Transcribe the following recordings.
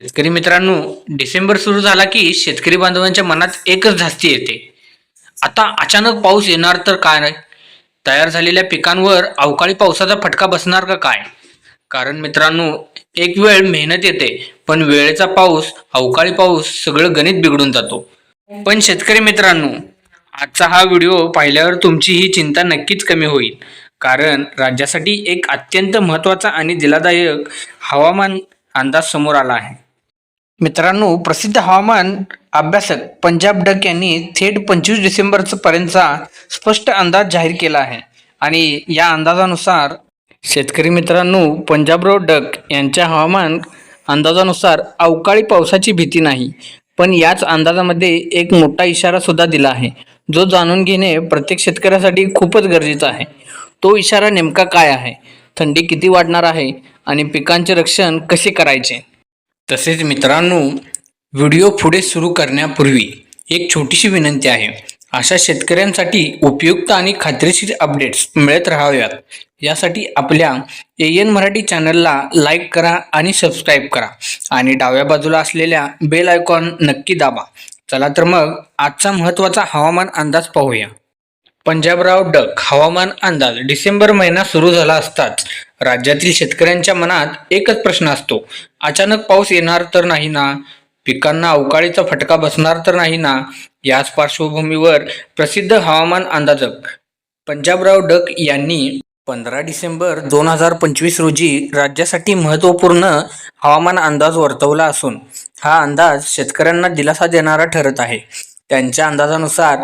शेतकरी मित्रांनो डिसेंबर सुरू झाला की शेतकरी बांधवांच्या मनात एकच धास्ती येते. आता अचानक पाऊस येणार तर काय? नाही तयार झालेल्या पिकांवर अवकाळी पावसाचा फटका बसणार का काय? कारण मित्रांनो एक वेळ मेहनत येते पण वेळेचा पाऊस अवकाळी पाऊस सगळं गणित बिघडून जातो. पण शेतकरी मित्रांनो आजचा हा व्हिडिओ पाहिल्यावर तुमची ही चिंता नक्कीच कमी होईल. कारण राज्यासाठी एक अत्यंत महत्त्वाचा आणि दिलादायक हवामान अंदाज समोर आला आहे. मित्रांनो प्रसिद्ध हवामान अभ्यासक पंजाब डक यांनी थेट पंचवीस डिसेंबर पर्यंतचा स्पष्ट अंदाज जाहीर केला आहे. आणि या अंदाजानुसार शेतकरी मित्रांनो पंजाबराव डक यांच्या हवामान अंदाजानुसार अवकाळी पावसाची भीती नाही पण याच अंदाजामध्ये एक मोठा इशारा सुद्धा दिला आहे. जो जाणून घेणे प्रत्येक शेतकऱ्यासाठी खूपच गरजेचं आहे. तो इशारा नेमका काय आहे? थंडी किती वाढणार आहे? आणि पिकांचे रक्षण कसे करायचे? तसेच मित्रांनो व्हिडिओ पुढे सुरू करण्यापूर्वी एक छोटीशी विनंती आहे. अशा शेतकऱ्यांसाठी उपयुक्त आणि खात्रीशीर अपडेट्स मिळत राहाव्यात. यासाठी आपल्या ए एन मराठी चॅनलला लाईक करा आणि सबस्क्राईब करा. आणि डाव्या बाजूला असलेल्या बेल आयकॉन नक्की दाबा. चला तर मग आजचा महत्त्वाचा हवामान अंदाज पाहूया. पंजाबराव डक हवामान अंदाज डिसेंबर महिना सुरू झाला असताच राज्यातील शेतकऱ्यांच्या मनात एकच प्रश्न असतो. अचानक पाऊस येणार तर नाही ना? पिकांना अवकाळीचा फटका बसणार तर नाही ना? याच पार्श्वभूमीवर प्रसिद्ध हवामान अंदाजक पंजाबराव डक यांनी पंधरा डिसेंबर दोन हजार पंचवीस रोजी राज्यासाठी महत्त्वपूर्ण हवामान अंदाज वर्तवला असून हा अंदाज शेतकऱ्यांना दिलासा देणारा ठरत आहे. त्यांच्या अंदाजानुसार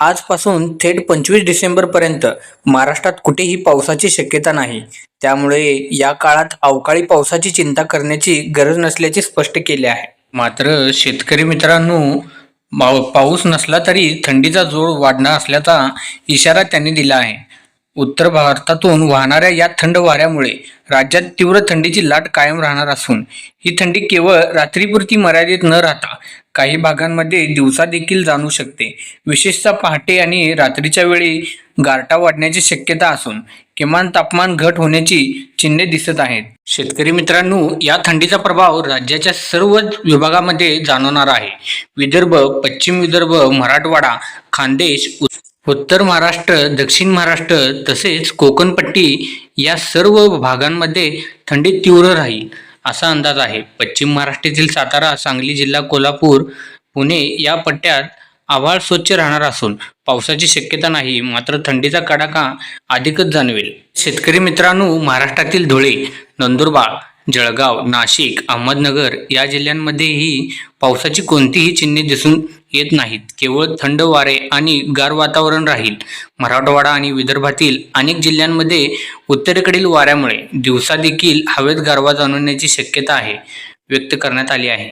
आजपासून थेट पंचवीस डिसेंबरपर्यंत महाराष्ट्रात कुठेही पावसाची शक्यता नाही. त्यामुळे या काळात अवकाळी पावसाची चिंता करण्याची गरज नसल्याचे स्पष्ट केले आहे. मात्र शेतकरी मित्रांनो पाव- पाऊस नसला तरी थंडीचा जोर वाढणार असल्याचा इशारा त्यांनी दिला आहे. उत्तर भारतातून वाहणाऱ्या या थंड वाऱ्यामुळे राज्यात तीव्र थंडीची लाट कायम राहणार असून ही थंडी केवळ रात्रीपुरती मर्यादित न राहता काही भागांमध्ये दिवसा देखील जाणू शकते. विशेषतः पहाटे आणि रात्रीच्या वेळी गारटा वाढण्याची शक्यता असून किमान तापमान घट होण्याची चिन्हे दिसत आहेत. शेतकरी मित्रांनो या थंडीचा प्रभाव राज्याच्या सर्व विभागामध्ये जाणवणार आहे. विदर्भ पश्चिम विदर्भ मराठवाडा खानदेश उत्तर महाराष्ट्र दक्षिण महाराष्ट्र तसेच कोकणपट्टी या सर्व भागांमध्ये थंडी तीव्र राहील असा अंदाज आहे. पश्चिम महाराष्ट्रातील सातारा सांगली जिल्हा कोल्हापूर पुणे या पट्ट्यात आभाळ स्वच्छ राहणार असून पावसाची शक्यता नाही मात्र थंडीचा कडाका अधिकच जाणवेल. शेतकरी मित्रांनो महाराष्ट्रातील धुळे नंदुरबार जळगाव नाशिक अहमदनगर या जिल्ह्यांमध्येही पावसाची कोणतीही चिन्हे दिसून येत नाहीत. केवळ थंड वारे आणि गार वातावरण राहील. मराठवाडा आणि विदर्भातील अनेक जिल्ह्यांमध्ये उत्तरेकडील वाऱ्यामुळे दिवसा देखील हवेत गारवा जाणवण्याची शक्यता आहे व्यक्त करण्यात आली आहे.